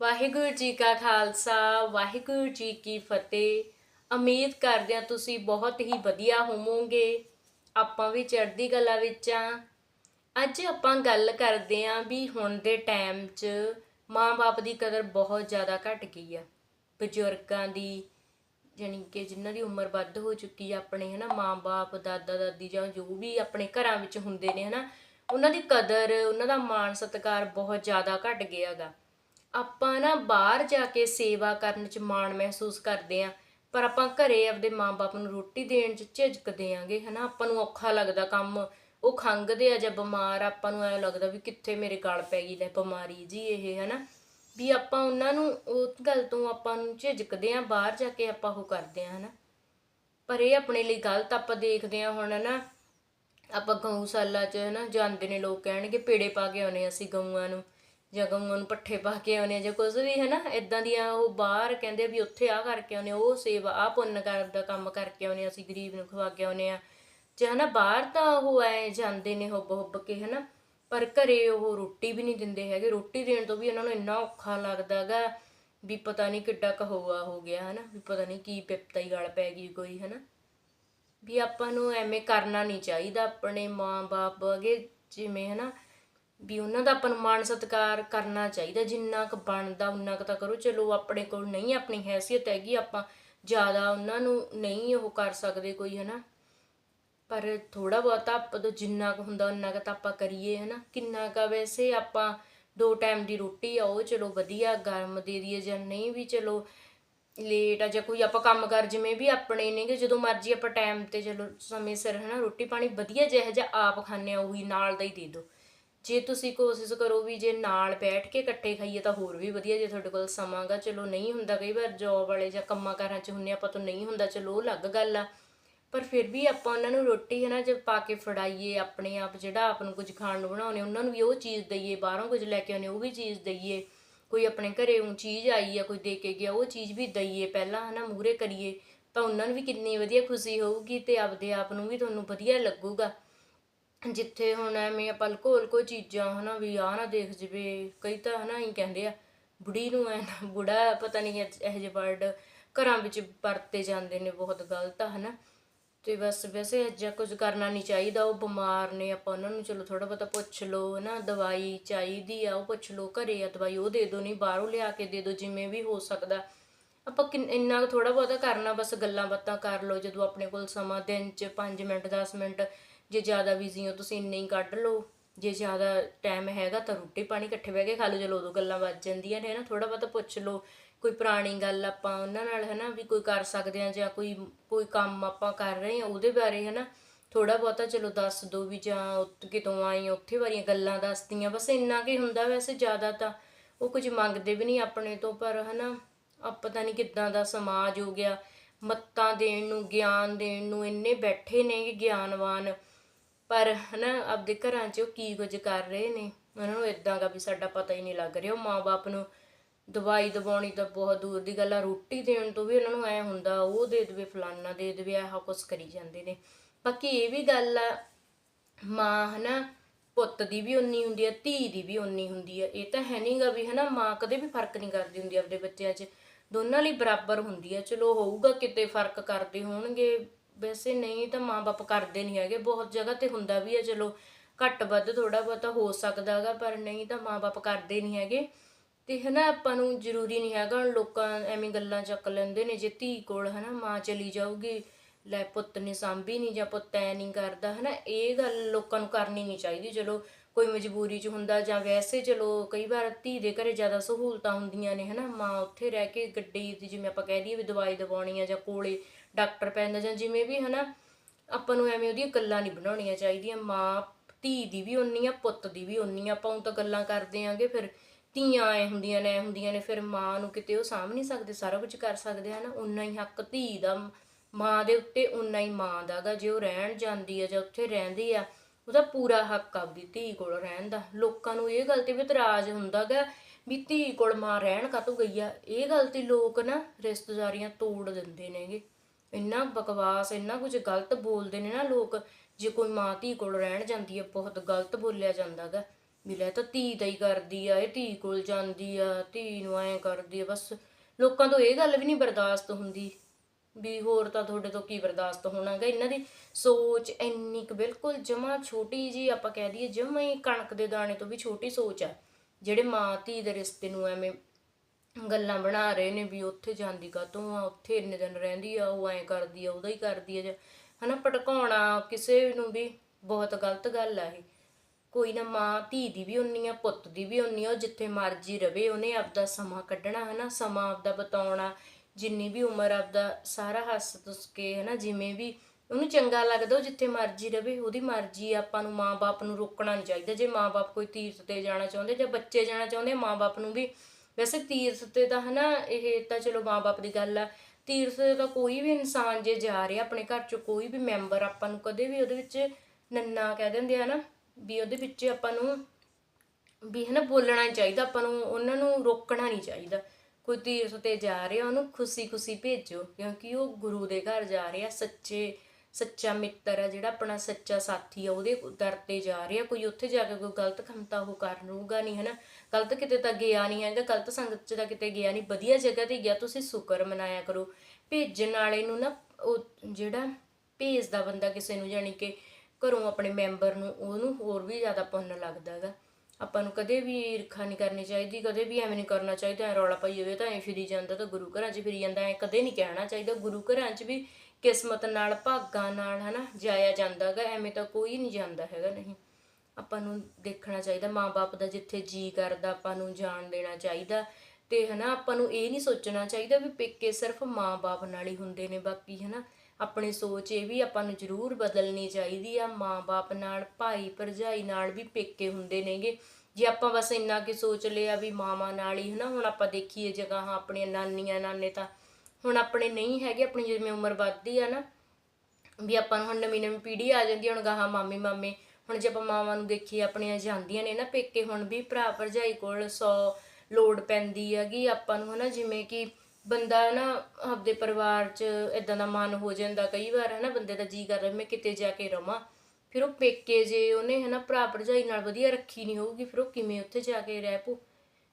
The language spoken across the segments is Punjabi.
ਵਾਹਿਗੁਰੂ ਜੀ ਕਾ ਖਾਲਸਾ, ਵਾਹਿਗੁਰੂ ਜੀ ਕੀ ਫਤਿਹ। ਉਮੀਦ ਕਰਦੇ ਹਾਂ ਤੁਸੀਂ ਬਹੁਤ ਹੀ ਵਧੀਆ ਹੋਵੋਗੇ। ਆਪਾਂ ਵੀ ਚੜ੍ਹਦੀ ਕਲਾ ਵਿੱਚ ਆ। ਅੱਜ ਆਪਾਂ ਗੱਲ ਕਰਦੇ ਆਂ ਵੀ ਹੁਣ ਦੇ ਟਾਈਮ 'ਚ ਮਾਂ-ਬਾਪ ਦੀ ਕਦਰ ਬਹੁਤ ਜ਼ਿਆਦਾ ਘਟ ਗਈ ਆ। ਬਜ਼ੁਰਗਾਂ ਦੀ, ਜਾਣੀ ਕਿ ਜਿਨ੍ਹਾਂ ਦੀ ਉਮਰ ਵੱਧ ਹੋ ਚੁੱਕੀ ਆ ਆਪਣੇ, ਹਨਾ, ਮਾਂ-ਬਾਪ, ਦਾਦਾ-ਦਾਦੀ ਜਾਂ ਜੋ ਵੀ ਆਪਣੇ ਘਰਾਂ ਵਿੱਚ ਹੁੰਦੇ ਨੇ, ਹਨਾ, ਉਹਨਾਂ ਦੀ ਕਦਰ, ਉਹਨਾਂ ਦਾ ਮਾਣ ਸਤਿਕਾਰ ਬਹੁਤ ਜ਼ਿਆਦਾ ਘਟ ਗਿਆਗਾ ਆਪਾਂ ਨਾ ਬਾਹਰ ਜਾ ਕੇ ਸੇਵਾ ਕਰਨ ਚ ਮਾਣ ਮਹਿਸੂਸ ਕਰਦੇ ਆਂ ਪਰ ਆਪਾਂ ਘਰੇ ਆਪਦੇ ਮਾਂ-ਬਾਪ ਨੂੰ ਰੋਟੀ ਦੇਣ ਚ ਝਿਜਕਦੇ ਆਂਗੇ ਹਨਾ? ਆਪਾਂ ਨੂੰ ਔਖਾ ਲੱਗਦਾ ਕੰਮ, ਉਹ ਖੰਗਦੇ ਆ ਜਾਂ ਬਿਮਾਰ, ਆਪਾਂ ਨੂੰ ਐ ਲੱਗਦਾ ਵੀ ਕਿੱਥੇ ਮੇਰੇ ਗਲ ਪੈ ਗਈ, ਲੈ ਬਿਮਾਰੀ ਜੀ ਇਹ, ਹਨਾ? ਵੀ ਆਪਾਂ ਉਹਨਾਂ ਨੂੰ, ਉਹ ਗੱਲ ਤੋਂ ਆਪਾਂ ਨੂੰ ਝਿਜਕਦੇ ਆਂ ਬਾਹਰ ਜਾ ਕੇ ਆਪਾਂ ਉਹ ਕਰਦੇ ਆਂ ਹਨਾ? ਪਰ ਇਹ ਆਪਣੇ ਲਈ ਗਲਤ, ਆਪਾਂ ਦੇਖਦੇ ਆਂ ਹੁਣ ਨਾ ਆਪਾਂ ਗਊਸ਼ਾਲਾ 'ਚ, ਹਨਾ, ਜਾਂਦੇ ਨੇ, ਲੋਕ ਕਹਿਣਗੇ ਪੇੜੇ ਪਾ ਕੇ ਆਉਨੇ ਅਸੀਂ ਗਊਆਂ ਨੂੰ। ਜਾਂ ਗਊਆਂ ਨੂੰ ਪੱਠੇ ਪਾ ਕੇ ਆਉਨੇ ਜਾਂ ਕੁਝ ਵੀ ਹੈ ਨਾ ਇਦਾਂ ਦੀਆਂ ਉਹ ਬਾਹਰ ਕਹਿੰਦੇ ਵੀ ਉੱਥੇ ਆ ਕਰਕੇ ਆਉਨੇ ਉਹ ਸੇਵਾ ਆ ਪੁੰਨ ਕਰਦਾ ਕੰਮ ਕਰਕੇ ਆਉਨੇ ਅਸੀਂ ਗਰੀਬ ਨੂੰ ਖਵਾ ਕੇ ਆਉਨੇ ਆ। ਜੇ ਹਨਾ, ਬਾਹਰ ਤਾਂ ਉਹ ਐ ਜਾਂਦੇ ਨੇ ਹੁੱਬ ਹੁੱਬ ਕੇ, ਹਨਾ? ਪਰ ਘਰੇ ਉਹ ਰੋਟੀ ਵੀ ਨਹੀਂ ਦਿੰਦੇ ਹੈਗੇ। ਰੋਟੀ ਦੇਣ ਤੋਂ ਵੀ ਉਹਨਾਂ ਨੂੰ ਇੰਨਾ ਔਖਾ ਲੱਗਦਾਗਾ ਵੀ ਪਤਾ ਨਹੀਂ ਕਿੱਡਾ ਕਹੋਆ ਹੋ ਗਿਆ, ਹਨਾ? ਵੀ ਪਤਾ ਨਹੀਂ ਕੀ ਪਿਪਤਾ ਹੀ ਗਲ ਪੈ ਗਈ ਕੋਈ, ਹਨਾ? ਵੀ ਆਪਾਂ ਨੂੰ ਐਵੇਂ ਕਰਨਾ ਨਹੀਂ ਚਾਹੀਦਾ। ਆਪਣੇ ਮਾਂ-ਬਾਪ ਅਗੇ ਜਿਵੇਂ, ਹਨਾ? ਵੀ ਉਹਨਾਂ ਦਾ ਆਪਾਂ ਨੂੰ ਮਾਣ ਸਤਿਕਾਰ ਕਰਨਾ ਚਾਹੀਦਾ, ਜਿੰਨਾ ਕੁ ਬਣਦਾ ਉਨਾ ਕੁ ਤਾਂ ਕਰੋ। ਚਲੋ ਆਪਣੇ ਕੋਲ ਨਹੀਂ ਆਪਣੀ ਹੈਸੀਅਤ ਹੈਗੀ, ਆਪਾਂ ਜ਼ਿਆਦਾ ਉਹਨਾਂ ਨੂੰ ਨਹੀਂ ਉਹ ਕਰ ਸਕਦੇ ਕੋਈ, ਹਨਾ? ਪਰ ਥੋੜਾ ਬਹੁਤਾ ਆਪਾਂ ਤੋਂ ਜਿੰਨਾ ਕੁ ਹੁੰਦਾ ਉਨਾ ਕੁ ਤਾਂ ਆਪਾਂ ਕਰੀਏ, ਹਨਾ? ਕਿੰਨਾ ਕੁ ਵੈਸੇ ਆਪਾਂ ਦੋ ਟਾਈਮ ਦੀ ਰੋਟੀ ਆ, ਉਹ ਚਲੋ ਵਧੀਆ, ਗਰਮ ਦੇ ਦਈਏ ਜਾਂ ਨਹੀਂ ਵੀ ਚਲੋ ਲੇਟ ਆ ਜਾਂ ਕੋਈ ਆਪਾਂ ਕੰਮ ਕਰ ਜਿਵੇਂ ਵੀ ਆਪਣੇ ਨੇਗੇ, ਜਦੋਂ ਮਰਜ਼ੀ ਆਪਾਂ ਟਾਈਮ ਤੇ ਚਲੋ ਸਮੇਂ ਸਿਰ, ਹਨਾ? ਰੋਟੀ ਪਾਣੀ ਵਧੀਆ ਜਿਹੋ ਜਿਹਾ ਆਪ ਖਾਣੇ ਆ, ਉਹੀ ਨਾਲ ਦਾ ਹੀ ਦੇ ਦਿਓ। ਜੇ ਤੁਸੀਂ ਕੋਸ਼ਿਸ਼ ਕਰੋ ਵੀ ਜੇ ਨਾਲ ਬੈਠ ਕੇ ਇਕੱਠੇ ਖਾਈਏ ਤਾਂ ਹੋਰ ਵੀ ਵਧੀਆ, ਜੇ ਤੁਹਾਡੇ ਕੋਲ ਸਮਾਂਗਾ ਚਲੋ ਨਹੀਂ ਹੁੰਦਾ ਕਈ ਵਾਰ ਜੋਬ ਵਾਲੇ ਜਾਂ ਕੰਮਾਂ ਕਾਰਾਂ 'ਚ ਹੁੰਨੇ ਆਪਾਂ ਤੋਂ ਨਹੀਂ ਹੁੰਦਾ, ਚਲੋ ਉਹ ਅਲੱਗ ਗੱਲ ਆ। ਪਰ ਫਿਰ ਵੀ ਆਪਾਂ ਉਹਨਾਂ ਨੂੰ ਰੋਟੀ ਹੈ ਨਾ, ਜੇ ਪਾ ਕੇ ਫੜਾਈਏ ਆਪਣੇ ਆਪ, ਜਿਹੜਾ ਆਪ ਨੂੰ ਕੁਝ ਖਾਣ ਨੂੰ ਬਣਾਉਣੇ, ਉਹਨਾਂ ਨੂੰ ਵੀ ਉਹ ਚੀਜ਼ ਦਈਏ, ਬਾਹਰੋਂ ਕੁਝ ਲੈ ਕੇ ਆਉਣੇ, ਉਹ ਵੀ ਚੀਜ਼ ਦਈਏ। ਕੋਈ ਆਪਣੇ ਘਰੇ ਉਹ ਚੀਜ਼ ਆਈ ਆ, ਕੋਈ ਦੇ ਕੇ ਗਿਆ, ਉਹ ਚੀਜ਼ ਵੀ ਦਈਏ, ਪਹਿਲਾਂ ਹਨਾ ਮੂਹਰੇ ਕਰੀਏ, ਤਾਂ ਉਹਨਾਂ ਨੂੰ ਵੀ ਕਿੰਨੀ ਵਧੀਆ ਖੁਸ਼ੀ ਹੋਊਗੀ ਤੇ ਆਪਦੇ ਆਪ ਨੂੰ ਵੀ ਤੁਹਾਨੂੰ ਵਧੀਆ ਲੱਗੂਗਾ। ਜਿੱਥੇ ਹੁਣ ਐਵੇਂ ਆਪਾਂ ਲਕੋਲ ਕੋ ਚੀਜ਼ਾਂ ਹਨਾ ਵੀ ਆ ਨਾ ਦੇਖ ਜਵੇ, ਕਈ ਤਾਂ ਹਨਾ ਹੀ ਕਹਿੰਦੇ ਆ, ਬੁੜੀ ਨੂੰ ਐ ਬੁੜਾ ਪਤਾ ਨਹੀਂ ਇਹ ਇਹੋ ਜਿਹੇ ਵਰਡ ਘਰਾਂ ਵਿੱਚ ਵਰਤੇ ਜਾਂਦੇ ਨੇ ਬਹੁਤ ਗਲਤ ਆ ਹਨਾ। ਤੇ ਬਸ ਵੈਸੇ ਅਜਿਹਾ ਕੁਝ ਕਰਨਾ ਨਹੀਂ ਚਾਹੀਦਾ, ਉਹ ਬਿਮਾਰ ਨੇ ਆਪਾਂ ਉਹਨਾਂ ਨੂੰ, ਚਲੋ ਥੋੜਾ ਬਹੁਤਾ ਪੁੱਛ ਲਓ ਹਨਾ, ਦਵਾਈ ਚਾਹੀਦੀ ਆ, ਉਹ ਪੁੱਛ ਲਓ ਘਰੇ ਆ, ਦਵਾਈ ਉਹ ਦੇ ਦਿਓ, ਨਹੀਂ ਬਾਹਰੋਂ ਲਿਆ ਕੇ ਦੇ ਦਿਓ, ਜਿਵੇਂ ਵੀ ਹੋ ਸਕਦਾ। ਆਪਾਂ ਕਿੰਨ- ਇੰਨਾ ਥੋੜਾ ਬਹੁਤਾ ਕਰਨਾ, ਬਸ ਗੱਲਾਂ ਬਾਤਾਂ ਕਰ ਲਓ, ਜਦੋਂ ਆਪਣੇ ਕੋਲ ਸਮਾਂ ਦਿਨ 'ਚ 5 ਮਿੰਟ 10 ਮਿੰਟ ਜੇ ਜ਼ਿਆਦਾ ਬਿਜ਼ੀ ਹੋ ਤੁਸੀਂ ਇੰਨੇ ਹੀ ਕੱਢ ਲਓ। ਜੇ ਜ਼ਿਆਦਾ ਟਾਈਮ ਹੈਗਾ ਤਾਂ ਰੋਟੀ ਪਾਣੀ ਇਕੱਠੇ ਬਹਿ ਕੇ ਖਾ ਲਓ, ਚਲੋ ਉਦੋਂ ਗੱਲਾਂ ਵੱਜ ਜਾਂਦੀਆਂ ਨੇ ਹੈ ਨਾ ਥੋੜਾ ਬਹੁਤਾ ਪੁੱਛ ਲਓ। ਕੋਈ ਪੁਰਾਣੀ ਗੱਲ ਆਪਾਂ ਉਹਨਾਂ ਨਾਲ ਹੈ ਨਾ ਵੀ ਕੋਈ ਕਰ ਸਕਦੇ ਆ ਜਾਂ ਕੋਈ ਕੋਈ ਕੰਮ ਆਪਾਂ ਕਰ ਰਹੇ ਆ ਉਹਦੇ ਬਾਰੇ ਹੈ ਨਾ ਥੋੜਾ ਬਹੁਤਾ ਚਲੋ ਦੱਸ ਦੋ ਵੀ ਜਾਂ ਉੱਤ ਕਿਤੋਂ ਆਈ ਉੱਥੇ ਵਾਰੀਆਂ ਗੱਲਾਂ ਦੱਸਦੀਆਂ। ਬਸ ਇੰਨਾ ਕੀ ਹੁੰਦਾ ਵੈਸੇ ਜ਼ਿਆਦਾ ਤਾਂ। ਉਹ ਕੁਝ ਮੰਗਦੇ ਵੀ ਨਹੀਂ ਆਪਣੇ ਤੋਂ, ਪਰ, ਹਨਾ? ਆ ਪਤਾ ਨਹੀਂ ਕਿੱਦਾਂ ਦਾ ਸਮਾਜ ਹੋ ਗਿਆ। ਮੱਤਾਂ ਦੇਣ ਨੂੰ, ਗਿਆਨ ਦੇਣ ਨੂੰ ਇੰਨੇ ਬੈਠੇ ਨੇ ਗਿਆਨਵਾਨ। ਪਰ ਹਨਾ, ਆਪਦੇ ਘਰਾਂ 'ਚ ਉਹ ਕੀ ਕੁਝ ਕਰ ਰਹੇ ਨੇ? ਉਹਨਾਂ ਨੂੰ ਇਦਾਂ ਦਾ ਵੀ ਸਾਡਾ ਪਤਾ ਹੀ ਨਹੀਂ ਲੱਗ ਰਿਹਾ। ਉਹ ਮਾਪੇ ਨੂੰ ਦਵਾਈ ਦਵਾਉਣੀ ਤਾਂ ਬਹੁਤ ਦੂਰ ਦੀ ਗੱਲ ਆ। ਰੋਟੀ ਦੇਣ ਤੋਂ ਵੀ ਉਹਨਾਂ ਨੂੰ ਐ ਹੁੰਦਾ, ਉਹ ਦੇ ਦੇਵੇ, ਫਲਾਨਾ ਦੇ ਦੇਵੇ ਆਹ ਕੁਛ ਕਰੀ ਜਾਂਦੇ ਨੇ। ਬਾਕੀ ਇਹ ਵੀ ਗੱਲ ਆ, ਮਾਂ ਹਨਾ, ਪੁੱਤ ਦੀ ਵੀ ਉਨੀ ਹੁੰਦੀ ਆ, ਧੀ ਦੀ ਵੀ ਉਨੀ ਹੁੰਦੀ ਆ। ਇਹ ਤਾਂ ਹੈ ਨਹੀਂਗਾ ਵੀ ਹਨਾ, ਮਾਂ ਕਦੇ ਵੀ ਫ਼ਰਕ ਨਹੀਂ ਕਰਦੀ ਹੁੰਦੀ ਆਪਦੇ ਬੱਚਿਆਂ 'ਚ। ਦੋਨਾਂ ਲਈ ਬਰਾਬਰ ਹੁੰਦੀ ਆ। ਚਲੋ ਹੋਊਗਾ ਕਿਤੇ ਫ਼ਰਕ ਕਰਦੇ ਹੋਣਗੇ। ਵੈਸੇ ਨਹੀਂ ਤਾਂ ਮਾਂ-ਬਾਪ ਕਰਦੇ ਨਹੀਂ ਹੈਗੇ, ਬਹੁਤ ਜਗ੍ਹਾ ਤੇ ਹੁੰਦਾ ਵੀ ਹੈ, ਚਲੋ ਘੱਟ ਵੱਧ ਥੋੜਾ ਬਹੁਤਾ ਹੋ ਸਕਦਾ ਸਕਦਾਗਾ ਪਰ ਨਹੀਂ ਤਾਂ ਮਾਂ-ਬਾਪ ਕਰਦੇ ਨਹੀਂ ਹੈਗੇ। ਤੇ ਹਨਾ ਆਪਾਂ ਨੂੰ ਜ਼ਰੂਰੀ ਨਹੀਂ ਹੈਗਾ ਹੁਣ ਲੋਕਾਂ ਐਵੇਂ ਗੱਲਾਂ ਚੱਕ ਲੈਂਦੇ ਨੇ, ਜੇ ਧੀ ਕੋਲ ਹਨਾ ਮਾਂ ਚਲੀ ਜਾਊਗੀ, ਲੈ ਪੁੱਤ ਨੇ ਸਾਂਭੀ ਨਹੀਂ ਜਾਂ ਪੁੱਤ ਐ ਨਹੀਂ ਕਰਦਾ, ਹਨਾ ਇਹ ਗੱਲ ਲੋਕਾਂ ਨੂੰ ਕਰਨੀ ਨਹੀਂ ਚਾਹੀਦੀ, ਚਲੋ ਕੋਈ ਮਜਬੂਰੀ 'ਚ ਹੁੰਦਾ ਜਾਂ ਵੈਸੇ ਚਲੋ ਕਈ ਵਾਰ ਧੀ ਦੇ ਘਰੇ ਜ਼ਿਆਦਾ ਸਹੂਲਤਾਂ ਹੁੰਦੀਆਂ ਨੇ, ਹਨਾ ਮਾਂ ਉੱਥੇ ਰਹਿ ਕੇ ਗੱਡੀ ਦੀ ਜਿਵੇਂ ਆਪਾਂ ਕਹਿ ਦਈਏ ਵੀ ਦਵਾਈ ਦਵਾਉਣੀ ਆ ਜਾਂ ਕੋਲੇ ਡਾਕਟਰ ਪੈਂਦਾ ਜਾਂ ਜਿਵੇਂ ਵੀ, ਹਨਾ, ਆਪਾਂ ਨੂੰ ਐਵੇਂ ਉਹਦੀਆਂ ਗੱਲਾਂ ਨਹੀਂ ਬਣਾਉਣੀਆਂ ਚਾਹੀਦੀਆਂ। ਮਾਂ, ਧੀ ਦੀ ਵੀ ਉਨੀ ਆ, ਪੁੱਤ ਦੀ ਵੀ ਉਨੀ ਆ। ਆਪਾਂ ਉਹ ਤਾਂ ਗੱਲਾਂ ਕਰਦੇ ਆਂਗੇ, ਫਿਰ ਧੀਆਂ ਐ ਹੁੰਦੀਆਂ ਨੇ, ਐ ਹੁੰਦੀਆਂ ਨੇ, ਫਿਰ ਮਾਂ ਨੂੰ ਕਿਤੇ ਉਹ ਸਾਂਭ ਨਹੀਂ ਸਕਦੇ, ਸਾਰਾ ਕੁਝ ਕਰ ਸਕਦੇ ਹਨ। ਉਨਾ ਹੀ ਹੱਕ ਧੀ ਦਾ, ਮਾਂ ਦੇ ਉੱਤੇ ਉਨਾ ਹੀ ਮਾਂ ਦਾਗਾ ਜੇ ਉਹ ਰਹਿਣ ਜਾਂਦੀ ਆ ਜਾਂ ਉੱਥੇ ਰਹਿੰਦੀ ਆ, ਉਹਦਾ ਪੂਰਾ ਹੱਕ ਆਪਦੀ ਧੀ ਕੋਲ ਰਹਿਣ ਦਾ। ਲੋਕਾਂ ਨੂੰ ਇਹ ਗੱਲ ਤੇ ਵੀ ਇਤਰਾਜ਼ ਹੁੰਦਾਗਾ ਵੀ ਧੀ ਕੋਲ ਮਾਂ ਰਹਿਣ ਕਾਤੋਂ ਗਈ ਆ। ਇਹ ਗੱਲ ਤੇ ਲੋਕ ਨਾ ਰਿਸ਼ਤੇਦਾਰੀਆਂ ਤੋੜ ਦਿੰਦੇ ਨੇਗੇ। ਇੰਨਾ ਬਕਵਾਸ, ਇੰਨਾ ਕੁਝ ਗਲਤ ਬੋਲਦੇ ਨੇ ਨਾ ਲੋਕ, ਜੇ ਕੋਈ ਮਾਂ ਧੀ ਕੋਲ ਰਹਿਣ ਜਾਂਦੀ ਹੈ, ਬਹੁਤ ਗਲਤ ਬੋਲਿਆ ਜਾਂਦਾਗਾ ਵੀ ਲੈ ਤਾਂ ਧੀ ਦਾ ਹੀ ਕਰਦੀ ਆ, ਇਹ ਧੀ ਕੋਲ ਜਾਂਦੀ ਆ, ਧੀ ਨੂੰ ਐਂ ਕਰਦੀ ਆ, ਬਸ ਲੋਕਾਂ ਤੋਂ ਇਹ ਗੱਲ ਵੀ ਨਹੀਂ ਬਰਦਾਸ਼ਤ ਹੁੰਦੀ। ਵੀ ਹੋਰ ਤਾਂ ਤੁਹਾਡੇ ਤੋਂ ਕੀ ਬਰਦਾਸ਼ਤ ਹੋਣਾਗਾ ਇਹਨਾਂ ਦੀ ਸੋਚ ਇੰਨੀ ਕੁ ਬਿਲਕੁਲ ਜਮਾ ਛੋਟੀ ਜੀ ਆਪਾਂ ਕਹਿ ਦਈਏ ਜਮਾ ਹੀ ਕਣਕ ਦੇ ਦਾਣੇ ਤੋਂ ਵੀ ਛੋਟੀ ਸੋਚ ਆ। ਜਿਹੜੇ ਮਾਂ ਧੀ ਦੇ ਰਿਸ਼ਤੇ ਨੂੰ ਐਵੇਂ ਗੱਲਾਂ ਬਣਾ ਰਹੇ ਨੇ ਵੀ ਉੱਥੇ ਜਾਂਦੀ ਕਾਤੋਂ ਆ, ਉੱਥੇ ਇੰਨੇ ਦਿਨ ਰਹਿੰਦੀ ਆ, ਉਹ ਐਂ ਕਰਦੀ ਆ ਉਹਦਾ ਹੀ ਕਰਦੀ ਆ ਜਾਂ ਹਨਾ ਭਟਕਾਉਣਾ ਕਿਸੇ ਨੂੰ ਵੀ ਬਹੁਤ ਗਲਤ ਗੱਲ ਆ ਇਹ। ਕੋਈ ਨਾ ਮਾਂ ਧੀ ਦੀ ਵੀ ਉਨੀ ਆ, ਪੁੱਤ ਦੀ ਵੀ ਉਨੀ ਆ, ਉਹ ਜਿੱਥੇ ਮਰਜ਼ੀ ਰਵੇ, ਉਹਨੇ ਆਪਦਾ ਸਮਾਂ ਕੱਢਣਾ ਹਨਾ, ਸਮਾਂ ਆਪਦਾ ਬਤਾਉਣਾ, ਜਿੰਨੀ ਵੀ ਉਮਰ ਆਪਦਾ ਸਾਰਾ ਹੱਸ ਤੁਸ ਕੇ ਹਨਾ, ਜਿਵੇਂ ਵੀ ਉਹਨੂੰ ਚੰਗਾ ਲੱਗਦਾ, ਉਹ ਜਿੱਥੇ ਮਰਜ਼ੀ ਰਵੇ, ਉਹਦੀ ਮਰਜ਼ੀ ਆਪਾਂ ਨੂੰ ਮਾਂ-ਬਾਪ ਨੂੰ ਰੋਕਣਾ ਨਹੀਂ ਚਾਹੀਦਾ, ਜੇ ਮਾਂ-ਬਾਪ ਕੋਈ ਤੀਰਥ ਤੇ ਜਾਣਾ ਚਾਹੁੰਦੇ ਜਾਂ ਬੱਚੇ ਜਾਣਾ ਚਾਹੁੰਦੇ ਮਾਂ-ਬਾਪ ਨੂੰ ਵੀ ਵੈਸੇ ਤੀਰਥ ਤੇ ਤਾਂ ਹਨਾ ਇਹ ਤਾਂ ਚਲੋ ਮਾਂ-ਬਾਪ ਦੀ ਗੱਲ ਆ। ਤੀਰਥ ਤੇ ਤਾਂ ਕੋਈ ਵੀ ਇਨਸਾਨ ਜੇ ਜਾ ਰਿਹਾ ਆਪਣੇ ਘਰ ਚ ਕੋਈ ਵੀ ਮੈਂਬਰ ਆਪਾਂ ਨੂੰ ਕਦੇ ਵੀ ਉਹਦੇ ਵਿੱਚ ਨੰਨਾ ਕਹਿ ਦਿੰਦੇ ਆ ਨਾ ਵੀ ਉਹਦੇ ਵਿੱਚ ਆਪਾਂ ਨੂੰ ਵੀ ਹਨਾ ਬੋਲਣਾ ਹੀ ਚਾਹੀਦਾ, ਆਪਾਂ ਨੂੰ ਉਹਨਾਂ ਨੂੰ ਰੋਕਣਾ ਨਹੀਂ ਚਾਹੀਦਾ। ਕੋਈ ਤੀਰਥ ਤੇ ਜਾ ਰਿਹਾ ਉਹਨੂੰ ਖੁਸ਼ੀ-ਖੁਸ਼ੀ ਭੇਜੋ ਕਿਉਂਕਿ ਉਹ ਗੁਰੂ ਦੇ ਘਰ ਜਾ ਰਿਹਾ, ਸੱਚੇ ਸੱਚਾ ਮਿੱਤਰ ਆ, ਜਿਹੜਾ ਆਪਣਾ ਸੱਚਾ ਸਾਥੀ ਆ, ਉਹਦੇ ਦਰ ਤੇ ਜਾ ਰਿਹਾ। ਕੋਈ ਉੱਥੇ ਜਾ ਕੇ ਕੋਈ ਗਲਤ ਕੰਮ ਤਾਂ ਉਹ ਕਰ ਲੂਗਾ ਨਹੀਂ ਹਨਾ? ਗਲਤ ਕਿਤੇ ਤਾਂ ਗਿਆ ਨਹੀਂ ਹੈਗਾ, ਗਲਤ ਸੰਗਤ ਚ ਤਾਂ ਕਿਤੇ ਗਿਆ ਨਹੀਂ ਵਧੀਆ ਜਗ੍ਹਾ ਤੇ ਗਿਆ, ਤੁਸੀਂ ਸ਼ੁਕਰ ਮਨਾਇਆ ਕਰੋ। ਭੇਜਣ ਵਾਲੇ ਨੂੰ ਨਾ, ਉਹ ਜਿਹੜਾ ਭੇਜਦਾ ਬੰਦਾ ਕਿਸੇ ਨੂੰ, ਜਾਣੀ ਕਿ ਘਰੋਂ ਆਪਣੇ ਮੈਂਬਰ ਨੂੰ, ਉਹਨੂੰ ਹੋਰ ਵੀ ਜ਼ਿਆਦਾ ਪੁੰਨ ਲੱਗਦਾ ਹੈਗਾ। ਆਪਾਂ ਨੂੰ ਕਦੇ ਵੀ ਈਰਖਾ ਨਹੀਂ ਕਰਨੀ ਚਾਹੀਦੀ, ਕਦੇ ਵੀ ਐਵੇਂ ਨਹੀਂ ਕਰਨਾ ਚਾਹੀਦਾ, ਐ ਰੌਲਾ ਪਾਈ ਜਾਵੇ ਤਾਂ ਐ ਫਿਰੀ ਜਾਂਦਾ ਤਾਂ ਗੁਰੂ ਘਰਾਂ 'ਚ ਫਿਰੀ ਜਾਂਦਾ, ਐ ਕਦੇ ਨਹੀਂ ਕਹਿਣਾ ਚਾਹੀਦਾ। ਗੁਰੂ ਘਰਾਂ 'ਚ ਵੀ ਕਿਸਮਤ ਨਾਲ, ਭਾਗਾਂ ਨਾਲ, ਹਨਾ, ਜਾਇਆ ਜਾਂਦਾਗਾ, ਐਵੇਂ ਤਾਂ ਕੋਈ ਨਹੀਂ ਜਾਂਦਾ ਹੈਗਾ, ਨਹੀਂ। ਆਪਾਂ ਨੂੰ ਦੇਖਣਾ ਚਾਹੀਦਾ ਮਾਪੇ ਦਾ ਜਿੱਥੇ ਜੀ ਕਰਦਾ, ਆਪਾਂ ਨੂੰ ਜਾਣ ਦੇਣਾ ਚਾਹੀਦਾ ਤੇ, ਹਨਾ, ਆਪਾਂ ਨੂੰ ਇਹ ਨਹੀਂ ਸੋਚਣਾ ਚਾਹੀਦਾ ਵੀ ਪੇਕੇ ਸਿਰਫ ਮਾਪੇ ਨਾਲ ਹੀ ਹੁੰਦੇ ਨੇ, ਬਾਕੀ, ਹਨਾ, ਆਪਣੀ ਸੋਚ ਇਹ ਵੀ ਆਪਾਂ ਨੂੰ ਜ਼ਰੂਰ ਬਦਲਣੀ ਚਾਹੀਦੀ ਆ, ਮਾਂ-ਬਾਪ ਨਾਲ ਭਾਈ ਭਰਜਾਈ ਨਾਲ ਵੀ ਪੇਕੇ ਹੁੰਦੇ ਨੇਗੇ। ਜੇ ਆਪਾਂ ਬਸ ਇੰਨਾ ਕਿ ਸੋਚ ਲਿਆ ਵੀ ਮਾਵਾਂ ਨਾਲ ਹੀ, ਹਨਾ, ਹੁਣ ਆਪਾਂ ਦੇਖੀਏ ਜਗ੍ਹਾ ਆਪਣੀਆਂ ਨਾਨੀਆਂ, ਨਾਨੇ ਤਾਂ ਹੁਣ ਆਪਣੇ ਨਹੀਂ ਹੈਗੇ, ਆਪਣੀ ਜਿਵੇਂ ਉਮਰ ਵੱਧਦੀ ਆ ਨਾ, ਵੀ ਆਪਾਂ ਨੂੰ ਹੁਣ ਨਵੀਂ ਨਵੀਂ ਪੀੜ੍ਹੀ ਆ ਜਾਂਦੀ ਹੁਣ ਗਾਹਾਂ ਮਾਮੀ ਮਾਮੇ, ਹੁਣ ਜੇ ਆਪਾਂ ਮਾਵਾਂ ਨੂੰ ਦੇਖੀਏ, ਆਪਣੀਆਂ ਜਾਂਦੀਆਂ ਨੇ ਨਾ ਪੇਕੇ, ਹੁਣ ਵੀ ਭਰਾ ਭਰਜਾਈ ਕੋਲ 100 ਲੋੜ ਪੈਂਦੀ ਹੈਗੀ, ਆਪਾਂ ਨੂੰ ਹਨਾ, ਜਿਵੇਂ ਕਿ ਬੰਦਾ ਨਾ ਆਪਦੇ ਪਰਿਵਾਰ 'ਚ ਇਦਾਂ ਦਾ ਮਨ ਹੋ ਜਾਂਦਾ ਕਈ ਵਾਰ, ਹਨਾ, ਬੰਦੇ ਦਾ ਜੀ ਕਰਦਾ ਮੈਂ ਕਿਤੇ ਜਾ ਕੇ ਰਵਾਂ, ਫਿਰ ਉਹ ਪੇਕੇ ਜੇ ਉਹਨੇ ਹਨਾ ਭਰਾ ਭਰਜਾਈ ਨਾਲ ਵਧੀਆ ਰੱਖੀ ਨਹੀਂ ਹੋਊਗੀ, ਫਿਰ ਉਹ ਕਿਵੇਂ ਉੱਥੇ ਜਾ ਕੇ ਰਹਿ ਪੂ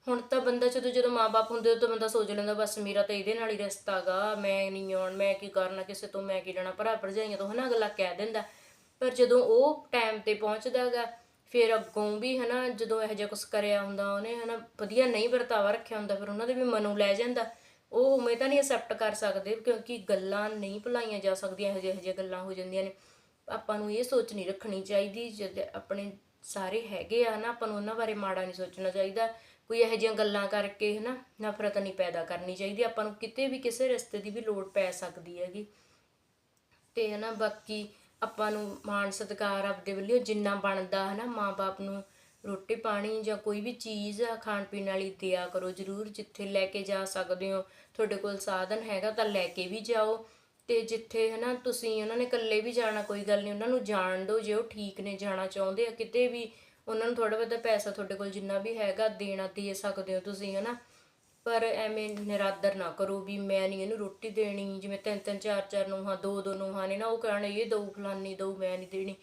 ਹੁਣ ਤਾਂ ਬੰਦਾ ਜਦੋਂ ਜਦੋਂ ਮਾਪੇ ਹੁੰਦੇ ਉਦੋਂ ਬੰਦਾ ਸੋਚ ਲੈਂਦਾ, ਬਸ ਮੇਰਾ ਤਾਂ ਇਹਦੇ ਨਾਲ ਹੀ ਰਿਸ਼ਤਾ ਗਾ, ਮੈਂ ਨਹੀਂ ਆਉਣ, ਮੈਂ ਕੀ ਕਰਨਾ, ਕਿਸੇ ਤੋਂ ਮੈਂ ਕੀ ਲੈਣਾ, ਭਰਾ ਭਰਜਾਈਆਂ ਤੋਂ ਹਨਾ ਅਗਲਾ ਕਹਿ ਦਿੰਦਾ। ਪਰ ਜਦੋਂ ਉਹ ਟਾਈਮ ਤੇ ਪਹੁੰਚਦਾਗਾ ਫਿਰ ਅੱਗੋਂ ਵੀ ਹਨਾ ਜਦੋਂ ਇਹੋ ਜਿਹਾ ਕੁਝ ਕਰਿਆ ਹੁੰਦਾ, ਉਹਨੇ ਹਨਾ ਵਧੀਆ ਨਹੀਂ ਵਰਤਾਵਾ ਰੱਖਿਆ ਹੁੰਦਾ, ਫਿਰ ਉਹਨਾਂ ਦੇ ਵੀ ਮਨੋਂ ਲੈ ਜਾਂਦਾ। ਉਹ ਉਵੇਂ ਤਾਂ ਨਹੀਂ ਅਸੈਪਟ ਕਰ ਸਕਦੇ ਕਿਉਂਕਿ ਗੱਲਾਂ ਨਹੀਂ ਭੁਲਾਈਆਂ ਜਾ ਸਕਦੀਆਂ, ਇਹੋ ਜਿਹੇ ਗੱਲਾਂ ਹੋ ਜਾਂਦੀਆਂ ਨੇ। ਆਪਾਂ ਨੂੰ ਇਹ ਸੋਚ ਨਹੀਂ ਰੱਖਣੀ ਚਾਹੀਦੀ, ਜਦ ਆਪਣੇ ਸਾਰੇ ਹੈਗੇ ਆ ਨਾ ਆਪਾਂ ਨੂੰ ਉਹਨਾਂ ਬਾਰੇ ਮਾੜਾ ਨਹੀਂ ਸੋਚਣਾ ਚਾਹੀਦਾ। ਕੋਈ ਇਹੋ ਜਿਹੀਆਂ ਗੱਲਾਂ ਕਰਕੇ ਹਨਾ, ਨਫ਼ਰਤ ਨਹੀਂ ਪੈਦਾ ਕਰਨੀ ਚਾਹੀਦੀ, ਆਪਾਂ ਨੂੰ ਕਿਤੇ ਵੀ ਕਿਸੇ ਰਿਸ਼ਤੇ ਦੀ ਵੀ ਲੋੜ ਪੈ ਸਕਦੀ ਹੈਗੀ। ਤੇ ਹਨਾ, ਬਾਕੀ ਆਪਾਂ ਨੂੰ ਮਾਣ ਸਤਿਕਾਰ ਆਪਦੇ ਵੱਲੋਂ ਜਿੰਨਾ ਬਣਦਾ ਹਨਾ ਮਾਪੇ ਨੂੰ ਰੋਟੀ ਪਾਣੀ ਜਾਂ ਕੋਈ ਵੀ ਚੀਜ਼ ਆ ਖਾਣ ਪੀਣ ਵਾਲੀ ਦਿਆ ਕਰੋ ਜਰੂਰ, ਜਿੱਥੇ ਲੈ ਕੇ ਜਾ ਸਕਦੇ ਹੋ, ਤੁਹਾਡੇ ਕੋਲ ਸਾਧਨ ਹੈਗਾ ਤਾਂ ਲੈ ਕੇ ਵੀ ਜਾਓ। ਤੇ ਜਿੱਥੇ ਹਨਾ, ਤੁਸੀਂ ਉਹਨਾਂ ਨੇ ਇਕੱਲੇ ਵੀ ਜਾਣਾ, ਕੋਈ ਗੱਲ ਨਹੀਂ, ਉਹਨਾਂ ਨੂੰ ਜਾਣ ਦਿਓ, ਜੇ ਉਹ ਠੀਕ ਨੇ, ਜਾਣਾ ਚਾਹੁੰਦੇ ਆ, ਕਿਤੇ ਵੀ ਉਹਨਾਂ ਨੂੰ ਥੋੜਾ ਬਹੁਤਾ ਪੈਸਾ ਤੁਹਾਡੇ ਕੋਲ ਜਿੰਨਾ ਵੀ ਹੈਗਾ ਦੇਣਾ, ਦੇ ਸਕਦੇ ਹੋ ਤੁਸੀਂ, ਹਨਾ। ਪਰ ਐਵੇਂ ਨਿਰਾਦਰ ਨਾ ਕਰੋ ਵੀ ਮੈਂ ਨਹੀਂ ਇਹਨੂੰ ਰੋਟੀ ਦੇਣੀ, ਜਿਵੇਂ ਤਿੰਨ ਤਿੰਨ, ਚਾਰ ਚਾਰ ਨੂੰਹਾਂ, ਦੋ ਦੋ ਨੂੰਹਾਂ ਨੇ ਨਾ, ਉਹ ਕਹਿਣ ਇਹ ਦਊ, ਫਲਾਨੀ ਦਊ, ਮੈਂ ਨਹੀਂ ਦੇਣੀ।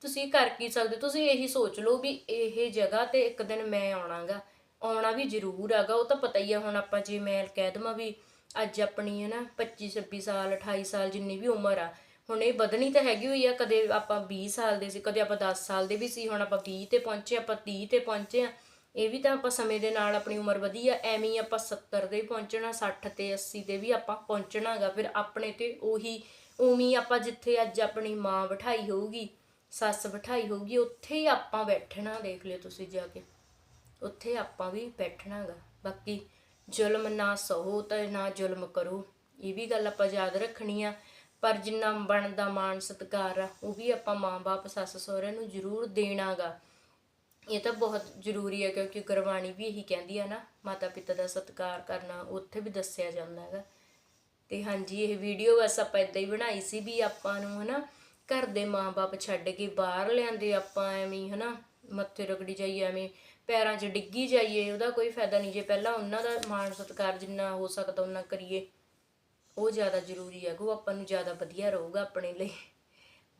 ਤੁਸੀਂ ਕਰ ਕੀ ਸਕਦੇ? ਤੁਸੀਂ ਇਹੀ ਸੋਚ ਲਓ ਵੀ ਇਹ ਜਗ੍ਹਾ ਤੇ ਇੱਕ ਦਿਨ ਮੈਂ ਆਉਣਾਗਾ। ਆਉਣਾ ਵੀ ਜ਼ਰੂਰ ਹੈਗਾ, ਉਹ ਤਾਂ ਪਤਾ ਹੀ ਆ ਹੁਣ ਆਪਾਂ ਜੇ ਮੈਂ ਕਹਿ ਦਵਾਂ ਵੀ ਅੱਜ ਆਪਣੀ ਹੈ ਨਾ 25 26 ਸਾਲ 28 ਸਾਲ ਜਿੰਨੀ ਵੀ ਉਮਰ ਆ ਹੁਣ ਇਹ ਵਧਣੀ ਤਾਂ ਹੈਗੀ ਹੋਈ ਆ, ਕਦੇ ਆਪਾਂ 20 ਸਾਲ ਦੇ ਸੀ, ਕਦੇ ਆਪਾਂ 10 ਸਾਲ ਦੇ ਵੀ ਸੀ, ਹੁਣ ਆਪਾਂ 20 ਤੇ ਪਹੁੰਚੇ, ਆਪਾਂ 30 ਤੇ ਪਹੁੰਚੇ ਆ, ਇਹ ਵੀ ਤਾਂ ਆਪਾਂ ਸਮੇਂ ਦੇ ਨਾਲ ਆਪਣੀ ਉਮਰ ਵਧੀ ਆ ਐਵੇਂ ਹੀ ਆਪਾਂ 70 ਦੇ ਪਹੁੰਚਣਾ 60 ਤੇ 80 ਦੇ ਵੀ ਆਪਾਂ ਪਹੁੰਚਣਾਗਾ, ਫਿਰ ਆਪਣੇ ਤੇ ਉਹੀ, ਉਵੇਂ ਆਪਾਂ ਜਿੱਥੇ ਅੱਜ ਆਪਣੀ ਮਾਂ ਬਿਠਾਈ ਹੋਊਗੀ, ਸੱਸ ਬਿਠਾਈ ਹੋਊਗੀ, ਉੱਥੇ ਹੀ ਆਪਾਂ ਬੈਠਣਾ, ਦੇਖ ਲਿਓ ਤੁਸੀਂ ਜਾ ਕੇ, ਉੱਥੇ ਆਪਾਂ ਵੀ ਬੈਠਣਾਗਾ, ਬਾਕੀ ਜ਼ੁਲਮ ਨਾ ਸਹੋ ਤੇ ਨਾ ਜ਼ੁਲਮ ਕਰੋ, ਇਹ ਵੀ ਗੱਲ ਆਪਾਂ ਯਾਦ ਰੱਖਣੀ ਆ ਪਰ ਜਿੰਨਾ ਬਣਦਾ ਮਾਣ ਸਤਿਕਾਰ ਆ, ਉਹ ਵੀ ਆਪਾਂ ਮਾਂ-ਬਾਪ ਸੱਸ ਸਹੁਰੇ ਨੂੰ ਜ਼ਰੂਰ ਦੇਣਾਗਾ। ਇਹ ਤਾਂ ਬਹੁਤ ਜ਼ਰੂਰੀ ਹੈ ਕਿਉਂਕਿ ਗੁਰਬਾਣੀ ਵੀ ਇਹੀ ਕਹਿੰਦੀ ਆ ਨਾ, ਮਾਤਾ ਪਿਤਾ ਦਾ ਸਤਿਕਾਰ ਕਰਨਾ, ਉੱਥੇ ਵੀ ਦੱਸਿਆ ਜਾਂਦਾ ਹੈਗਾ। ਤੇ ਹਾਂਜੀ, ਇਹ ਵੀਡੀਓ ਬਸ ਆਪਾਂ ਇਦਾਂ ਹੀ ਬਣਾਈ ਸੀ ਵੀ ਆਪਾਂ ਨੂੰ ਹਨਾ, ਘਰ ਦੇ ਮਾਂ-ਬਾਪ ਛੱਡ ਕੇ ਬਾਹਰ ਲਿਆਂਦੇ ਆਪਾਂ ਐਵੇਂ ਹੀ ਹਨਾ, ਮੱਥੇ ਰਗੜੀ ਜਾਈਏ, ਐਵੇਂ ਪੈਰਾਂ 'ਚ ਡਿੱਗੀ ਜਾਈਏ, ਉਹਦਾ ਕੋਈ ਫਾਇਦਾ ਨਹੀਂ, ਜੇ ਪਹਿਲਾਂ ਉਹਨਾਂ ਦਾ ਮਾਣ ਸਤਿਕਾਰ ਜਿੰਨਾ ਹੋ ਸਕਦਾ, ਉਹਨਾਂ ਕਰੀਏ। ਉਹ ਜ਼ਿਆਦਾ ਜ਼ਰੂਰੀ ਹੈ ਉਹ ਆਪਾਂ ਨੂੰ ਜ਼ਿਆਦਾ ਵਧੀਆ ਰਹੂਗਾ ਆਪਣੇ ਲਈ।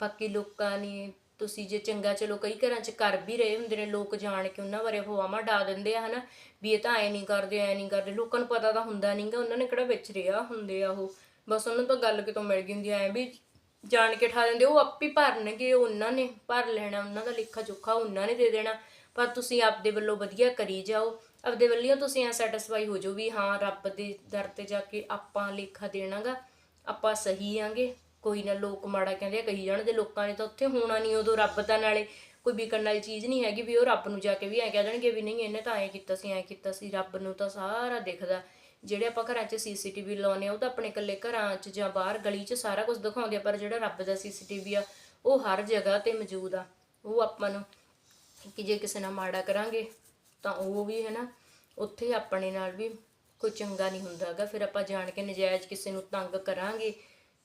ਬਾਕੀ ਲੋਕਾਂ ਨੇ, ਤੁਸੀਂ ਜੇ ਚੰਗਾ, ਚਲੋ ਕਈ ਘਰਾਂ 'ਚ ਕਰ ਵੀ ਰਹੇ ਹੁੰਦੇ ਨੇ, ਲੋਕ ਜਾਣ ਕੇ ਉਹਨਾਂ ਬਾਰੇ ਅਫਵਾਹਾਂ ਡਾ ਦਿੰਦੇ ਆ, ਹਨਾ, ਵੀ ਇਹ ਤਾਂ ਐ ਨਹੀਂ ਕਰਦੇ, ਐ ਨਹੀਂ ਕਰਦੇ। ਲੋਕਾਂ ਨੂੰ ਪਤਾ ਤਾਂ ਹੁੰਦਾ ਨਹੀਂਗਾ ਉਹਨਾਂ ਨੇ ਕਿਹੜਾ ਵਿੱਚ ਰਿਹਾ ਹੁੰਦੇ ਆ ਉਹ। ਬਸ ਉਹਨਾਂ ਤੋਂ ਗੱਲ ਕਿਤੋਂ ਮਿਲ ਗਈ ਹੁੰਦੀ ਐ ਵੀ ਜਾਣ ਕੇ ਠਾ ਦਿੰਦੇ, ਉਹ ਆਪੇ ਭਰਨਗੇ ਉਹਨਾਂ ਨੇ, ਭਰ ਲੈਣਾ, ਉਹਨਾਂ ਦਾ ਲਿਖਾ ਜੋਖਾ ਉਹਨਾਂ ਨੇ ਦੇ ਦੇਣਾ। ਪਰ ਤੁਸੀਂ ਆਪਦੇ ਵੱਲੋਂ ਵਧੀਆ ਕਰੀ ਜਾਓ। ਆਪਦੇ ਵੱਲੋਂ ਤੁਸੀਂ ਐ ਸੈਟੀਸਫਾਈ ਹੋ ਜਾਓ ਵੀ ਹਾਂ, ਰੱਬ ਦੇ ਦਰ ਤੇ ਜਾ ਕੇ ਆਪਾਂ ਲੇਖਾ ਦੇਣਾਗਾ, ਆਪਾਂ ਸਹੀ ਆਂਗੇ, ਕੋਈ ਨਾ ਲੋਕ ਮਾੜਾ ਕਹਿੰਦੇ ਆ, ਕਹੀ ਜਾਣ ਦੇ ਲੋਕਾਂ ਨੇ ਤਾਂ ਉੱਥੇ ਹੋਣਾ ਨਹੀਂ ਉਦੋਂ ਰੱਬ ਦਾ ਨਾਲੇ ਕੋਈ ਵਿਕਣ ਵਾਲੀ ਚੀਜ਼ ਨਹੀਂ ਹੈਗੀ ਵੀ ਉਹ ਰੱਬ ਨੂੰ ਜਾ ਕੇ ਵੀ ਐ ਕਹਿ ਦੇਣਗੇ ਵੀ ਨਹੀਂ, ਇਹਨੇ ਤਾਂ ਐ ਕੀਤਾ ਸੀ, ਐ ਕੀਤਾ ਸੀ, ਰੱਬ ਨੂੰ ਤਾਂ ਸਾਰਾ ਦਿਖਦਾ। ਜਿਹੜੇ ਆਪਾਂ ਘਰਾਂ 'ਚ ਸੀਸੀਟੀਵੀ ਲਾਉਨੇ ਆ, ਉਹ ਤਾਂ ਆਪਣੇ ਇਕੱਲੇ ਘਰਾਂ 'ਚ ਜਾਂ ਬਾਹਰ ਗਲੀ 'ਚ ਸਾਰਾ ਕੁਝ ਦਿਖਾਉਂਦੇ ਆ, ਪਰ ਜਿਹੜਾ ਰੱਬ ਦਾ ਸੀਸੀਟੀਵੀ ਆ, ਉਹ ਹਰ ਜਗ੍ਹਾ ਤੇ ਮੌਜੂਦ ਆ। ਉਹ ਆਪਾਂ ਨੂੰ ਕਿ ਜੇ ਕਿਸੇ ਨਾਲ ਮਾੜਾ ਕਰਾਂਗੇ ਤਾਂ ਉਹ ਵੀ ਹੈ ਨਾ, ਉੱਥੇ ਆਪਣੇ ਨਾਲ ਵੀ ਕੋਈ ਚੰਗਾ ਨਹੀਂ ਹੁੰਦਾਗਾ ਫਿਰ ਆਪਾਂ ਜਾਣ ਕੇ ਨਜਾਇਜ਼ ਕਿਸੇ ਨੂੰ ਤੰਗ ਕਰਾਂਗੇ,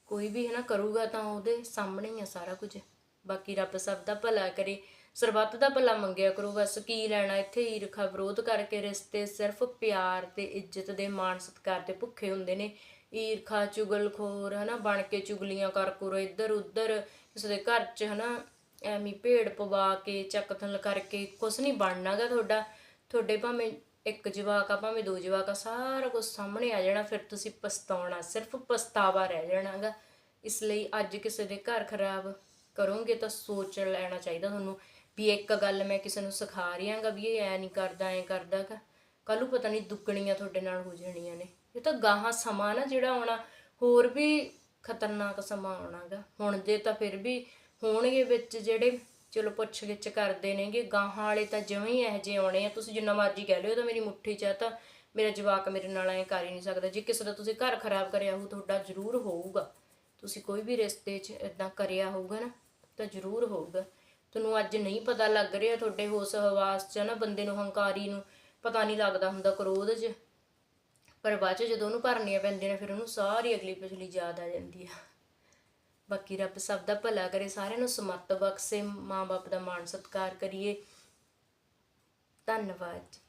ਕੋਈ ਵੀ ਹੈ ਨਾ ਕਰੂਗਾ ਤਾਂ ਉਹਦੇ ਸਾਹਮਣੇ ਹੀ ਆ ਸਾਰਾ ਕੁਝ। ਬਾਕੀ ਰੱਬ ਸਭ ਦਾ ਭਲਾ ਕਰੇ, ਸਰਬੱਤ ਦਾ ਭਲਾ ਮੰਗਿਆ ਕਰੋ। ਬਸ ਕੀ ਲੈਣਾ, ਇੱਥੇ ਈਰਖਾ ਵਿਰੋਧ ਕਰਕੇ ਰਿਸ਼ਤੇ ਸਿਰਫ ਪਿਆਰ ਤੇ ਇੱਜ਼ਤ ਦੇ ਮਾਣ ਸਤਿਕਾਰ ਤੇ ਭੁੱਖੇ ਹੁੰਦੇ ਨੇ। ਈਰਖਾ, ਚੁਗਲਖੋਰ ਹਨਾ ਬਣ ਕੇ ਚੁਗਲੀਆਂ ਕਰ ਕਰੋ ਇੱਧਰ ਉੱਧਰ ਕਿਸੇ ਦੇ ਘਰ 'ਚ ਹਨਾ ਐਵੇਂ ਭੇੜ ਪਵਾ ਕੇ ਚੱਕਥਲ ਕਰਕੇ, ਕੁਛ ਨਹੀਂ ਬਣਨਾਗਾ ਤੁਹਾਡਾ। ਤੁਹਾਡੇ ਭਾਵੇਂ ਇੱਕ ਜਵਾਕ ਆ, ਭਾਵੇਂ ਦੋ ਜਵਾਕ ਆ, ਸਾਰਾ ਕੁਝ ਸਾਹਮਣੇ ਆ ਜਾਣਾ, ਫਿਰ ਤੁਸੀਂ ਪਛਤਾਉਣਾ, ਸਿਰਫ ਪਛਤਾਵਾ ਰਹਿ ਜਾਣਾਗਾ। ਇਸ ਲਈ ਅੱਜ ਕਿਸੇ ਦੇ ਘਰ ਖਰਾਬ ਕਰੋਗੇ ਤਾਂ ਸੋਚ ਲੈਣਾ ਚਾਹੀਦਾ ਤੁਹਾਨੂੰ ਵੀ ਇੱਕ ਗੱਲ ਮੈਂ ਕਿਸੇ ਨੂੰ ਸਿਖਾ ਰਹੀ ਆਂਗਾ ਵੀ ਇਹ ਐ ਨਹੀਂ ਕਰਦਾ, ਐ ਕਰਦਾਗਾ। ਕੱਲ ਨੂੰ ਪਤਾ ਨਹੀਂ ਦੁੱਗਣੀਆਂ ਤੁਹਾਡੇ ਨਾਲ ਹੋ ਜਾਣੀਆਂ ਨੇ। ਇਹ ਤਾਂ ਗਾਹਾਂ ਸਮਾਂ ਨਾ ਜਿਹੜਾ ਆਉਣਾ, ਹੋਰ ਵੀ ਖਤਰਨਾਕ ਸਮਾਂ ਆਉਣਾਗਾ। ਹੁਣ ਦੇ ਤਾਂ ਫਿਰ ਵੀ ਹੋਣਗੇ ਵਿੱਚ ਜਿਹੜੇ ਚਲੋ ਪੁੱਛ ਗਿੱਛ ਕਰਦੇ ਨੇਗੇ, ਗਾਹਾਂ ਵਾਲੇ ਤਾਂ ਜਿਵੇਂ ਹੀ ਇਹੋ ਜਿਹੇ ਆਉਣੇ ਆ, ਤੁਸੀਂ ਜਿੰਨਾ ਮਰਜ਼ੀ ਕਹਿ ਲਿਓ ਤਾਂ ਮੇਰੀ ਮੁੱਠੀ 'ਚ ਆ ਤਾਂ ਮੇਰਾ ਜਵਾਕ ਮੇਰੇ ਨਾਲ ਐ ਕਰ ਹੀ ਨਹੀਂ ਸਕਦਾ। ਜੇ ਕਿਸੇ ਦਾ ਤੁਸੀਂ ਘਰ ਖਰਾਬ ਕਰਿਆ ਹੋ ਤੁਹਾਡਾ ਜ਼ਰੂਰ ਹੋਊਗਾ। ਤੁਸੀਂ ਕੋਈ ਵੀ ਰਿਸ਼ਤੇ 'ਚ ਇਦਾਂ ਕਰਿਆ ਹੋਊਗਾ ਨਾ, ਤਾਂ ਜ਼ਰੂਰ ਹੋਊਗਾ। ਤੁਹਾਨੂੰ ਅੱਜ ਨਹੀਂ ਪਤਾ ਲੱਗ ਰਿਹਾ ਤੁਹਾਡੇ ਹੋਸ ਹਵਾਸ 'ਚ ਨਾ ਬੰਦੇ ਨੂੰ, ਹੰਕਾਰੀ ਨੂੰ, ਪਤਾ ਨਹੀਂ ਲੱਗਦਾ ਹੁੰਦਾ ਕਰੋਧ 'ਚ। ਪਰ ਬਾਅਦ 'ਚ ਜਦੋਂ ਉਹਨੂੰ ਭਰਨੀਆਂ ਪੈਂਦੀਆਂ ਨੇ, ਫਿਰ ਉਹਨੂੰ ਸਾਰੀ ਅਗਲੀ ਪਿਛਲੀ ਯਾਦ ਆ ਜਾਂਦੀ ਆ। ਬਾਕੀ ਰੱਬ ਸਭ ਦਾ ਭਲਾ ਕਰੇ, ਸਾਰਿਆਂ ਨੂੰ ਸਮੱਤ ਬਖਸ਼ੇ, ਮਾਂ-ਬਾਪ ਦਾ ਮਾਣ ਸਤਿਕਾਰ ਕਰੀਏ। ਧੰਨਵਾਦ ਜੀ।